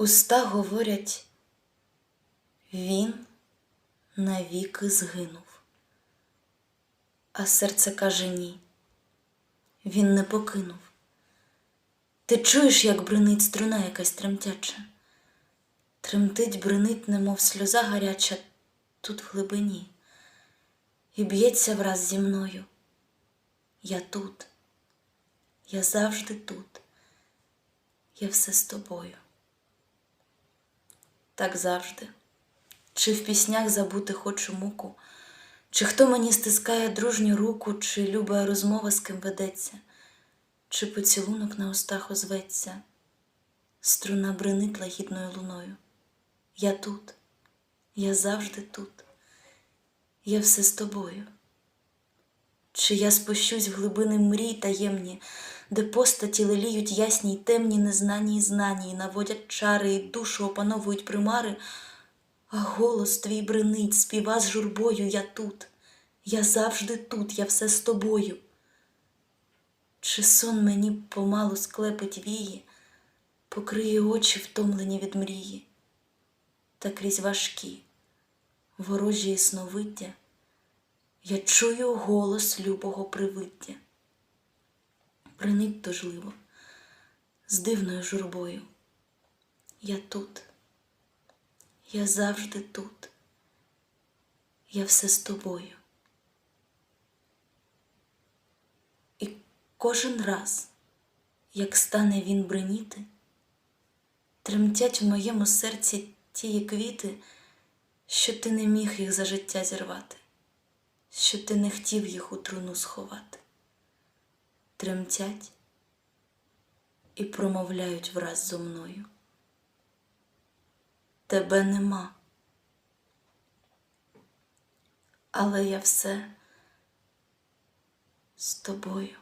Уста говорять, він навіки згинув, а серце каже ні, він не покинув. Ти чуєш, як бринить струна якась тремтяча, тремтить, бринить, немов сльоза гаряча тут в глибині, і б'ється враз зі мною. Я тут, я завжди тут, я все з тобою. Так завжди, чи в піснях забути хочу муку, чи хто мені стискає дружню руку, чи люба розмова з ким ведеться, чи поцілунок на устах озветься, струна бринить лагідною луною. Я тут, я завжди тут, я все з тобою. Чи я спущусь в глибини мрій таємні, де постаті леліють ясні й темні, незнані й знані, і наводять чари, і душу опановують примари, а голос твій бренить, співа з журбою я тут, я завжди тут, я все з тобою. Чи сон мені помалу склепить вії, покриє очі, втомлені від мрії, та крізь важкі, ворожі сновиддя я чую голос любого привиддя. Принить тужливо, з дивною журбою. Я тут, я завжди тут, я все з тобою. І кожен раз, як стане він бриніти, тремтять в моєму серці тії квіти, що ти не міг їх за життя зірвати що ти не хотів їх у труну сховати, тремтять і промовляють враз зо мною. Тебе нема, але я все з тобою.